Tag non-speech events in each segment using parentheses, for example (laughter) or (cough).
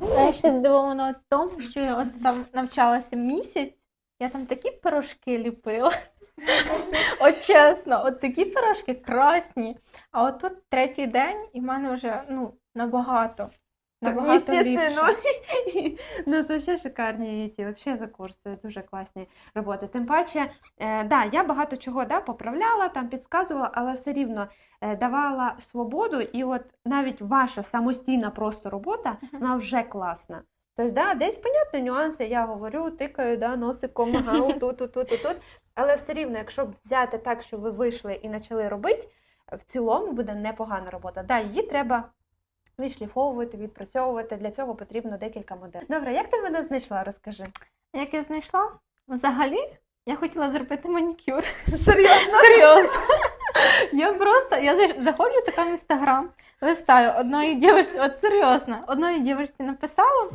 Я ще здивована в тому, що я от там навчалася місяць, я там такі пирожки ліпила. От чесно, от такі пирожки красні. А от тут третій день, і в мене вже ну, набагато. Набагато Естественно. ліпше. (laughs) Ну, це ще шикарні ті, взагалі за курси, дуже класні роботи. Тим паче, е, да, я багато чого да, поправляла, там підказувала, але все рівно е, давала свободу, і от навіть ваша самостійна просто робота, вона вже класна. Тобто, да, десь понятні нюанси, я говорю, тикаю, да, носиком, ага, (laughs) тут, тут, тут, тут. Але все рівно, якщо б взяти так, що ви вийшли і почали робити, в цілому буде непогана робота. Да, її треба відшліфовувати, відпрацьовувати. Для цього потрібно декілька моделей. Добре, як ти мене знайшла? Розкажи. Як я знайшла? Взагалі, я хотіла зробити манікюр. (laughs) Серйозно? Серйозно. Я просто я заходжу така в інстаграм, листаю одної дівчинці, от серйозно, одної дівчинці написала,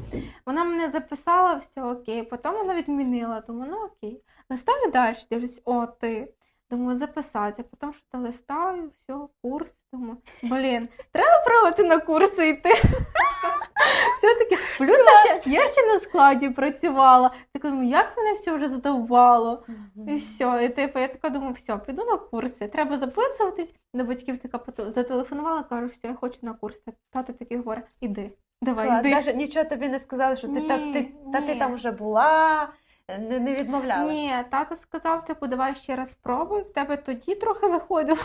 вона мене записала, все окей, потім вона відмінила, думаю, ну окей. Листаю далі, дивлюсь, о, ти. Думаю, записатися, потім що листаю, все, курс. Думаю, блін, треба пробувати на курси йти. (laughs) Все-таки плюс я ще, я ще на складі працювала. Так думаю, як мене все вже задовбало. І все. І типу, я така думаю, все, піду на курси. Треба записуватись. До батьків така зателефонувала, кажу, все, я хочу на курс. Та- Тато такий говорить, іди, давай, Клас, йди. Навіть нічого тобі не сказали, що ти, Ні, так, ти, та ти там вже була, не, не відмовляла. Ні, тато сказав, типу, давай ще раз спробуй, в тебе тоді трохи виходило.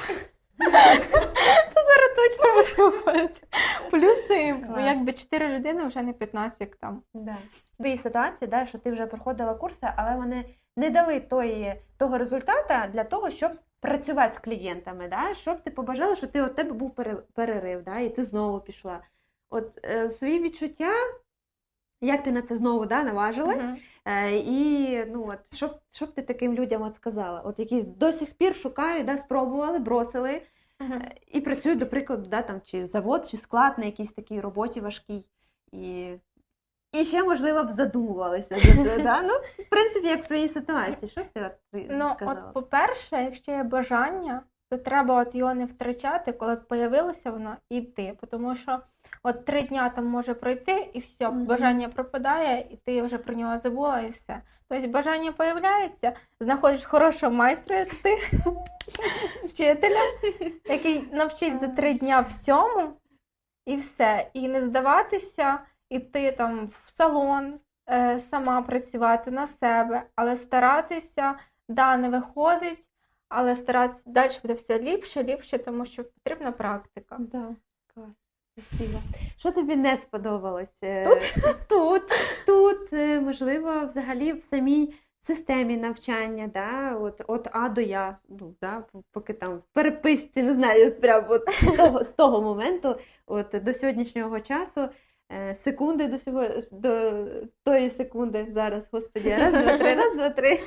То зараз точно буде виходити. Плюс це Клас. якби 4 людини вже не 15, як там. Да. В твоїй ситуації, да, що ти вже проходила курси, але вони не дали тої, того результата для того, щоб працювати з клієнтами, да? щоб ти побажала, що ти от тебе був пере- перерив, да? і ти знову пішла. От е, свої відчуття, як ти на це знову да, наважилась, Мгм. Е, і ну, от, що, що б ти таким людям от сказала, от, які до сих пір шукають, да, спробували, бросили Мгм. і працюють, до прикладу, да, там, чи завод, чи склад на якійсь такій роботі важкій. І, і ще, можливо, б задумувалися за це. Да? Ну, в принципі, як в твоїй ситуації, що б ти от, ти Ну, сказала? от, по-перше, якщо є бажання, то треба от його не втрачати, коли от появилося воно, і йти. Тому що от три дня там може пройти, і все, Мгм. бажання пропадає, і ти вже про нього забула, і все. Тобто бажання появляється, знаходиш хорошого майстра, як ти, (laughs) вчителя, який навчить за три дня всьому, і все. І не здаватися, іти там в салон, е, сама працювати на себе, але старатися, да, не виходить, але старатися далі буде все ліпше, ліпше, тому що потрібна практика. Да. Спасибо. Що тобі не сподобалось? е, Тут? (laughs) Тут, тут, е, можливо, взагалі в самій системі навчання, да? от, от А до Я, ну, да? поки там в переписці, не знаю, прямо от з, того, з того моменту, от, до сьогоднішнього часу, е, секунди до, сього, до тої секунди зараз, господі, раз, два, три, раз, два, три.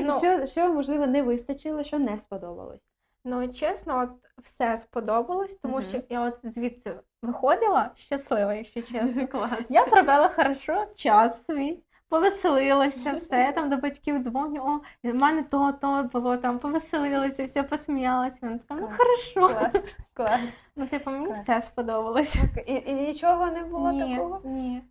Ну, Що, що, можливо, не вистачило, що не сподобалось? ну чесно, от все сподобалось, тому Мгм. що я от звідси виходила щаслива, якщо чесно. (laughs) Клас. Я провела хорошо час свій, повеселилася, все. Я там до батьків дзвоню, о, в мене то, то було там, повеселилася, все, посміялася. Вона така, ну хорошо. Клас, клас. Ну, типу, мені Клас. все сподобалось. І, і нічого не було ні, такого? Ні.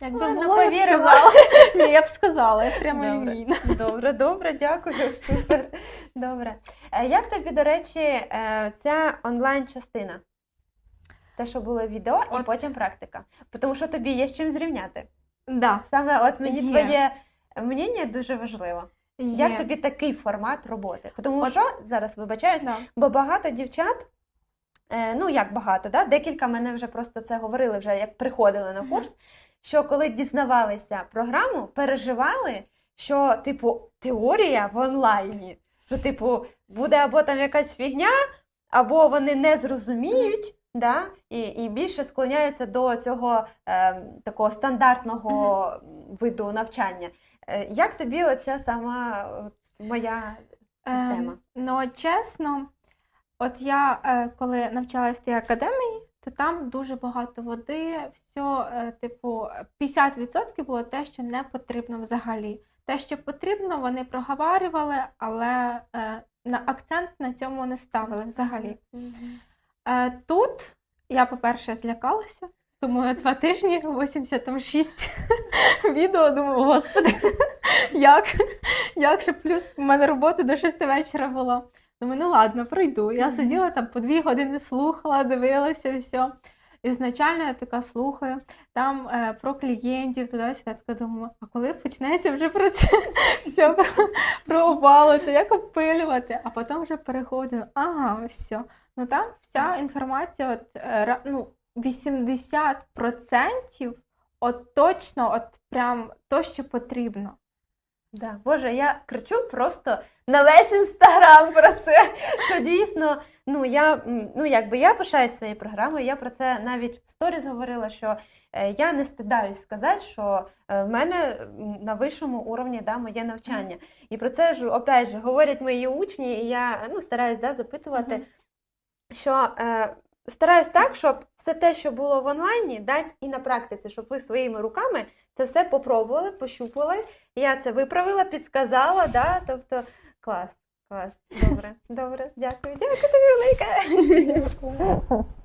Якби Ладно, було, я б повірила. сказала. (laughs) Ні, я б сказала, я прямо Добре. Добре, добре, дякую. Супер. Добре. Е, Як тобі, до речі, е, ця онлайн-частина? Те, що було відео, і От. потім практика. Тому що тобі є з чим зрівняти. Да, Саме от мені Є. твоє мнення дуже важливо. Як тобі такий формат роботи? Тому От. що зараз вибачаюсь, Да. бо багато дівчат, е, ну як багато, да? декілька мене вже просто це говорили, вже як приходили на курс, що коли дізнавалися програму, переживали, що, типу, теорія в онлайні. Що, типу, буде або там якась фігня, або вони не зрозуміють, да? і, і більше склоняються до цього е, такого стандартного виду навчання. Е, як тобі оця сама от, моя система? Ем, ну, чесно, от я е, коли навчалася в тій академії, то там дуже багато води, все, типу, 50% було те, що не потрібно взагалі. Те, що потрібно, вони проговарювали, але е, на акцент на цьому не ставили взагалі. Е, тут я, по-перше, злякалася. Тому два тижні, 86 (laughs) відео, думаю, господи, (laughs) як? Як же плюс в мене роботи до 6 вечора було. Думаю, ну ладно, пройду. Я Мгм. сиділа там по дві години слухала, дивилася все. Ізначально я така слухаю, там е, про клієнтів, туди сюди, така думаю, а коли почнеться вже про це (laughs) все про, про опалу, це як опилювати, а потім вже переходимо, ага, все. Ну там вся інформація, от, е, ну, 80% от точно, от прям то, що потрібно. Да. Боже, я кричу просто на весь інстаграм про це. Що дійсно, ну я ну якби я пишаюсь своєю програмою. Я про це навіть в сторіс говорила, що е, я не стидаюсь сказати, що е, в мене на вищому уровні да, моє навчання. І про це ж опять же говорять мої учні, і я ну стараюсь да, запитувати, що е, стараюсь так, щоб все те, що було в онлайні, дати і на практиці, щоб ви своїми руками це все попробували, пощупали. Я це виправила, підсказала, да? тобто клас, клас. Добре, добре, дякую, дякую тобі велике. (laughs)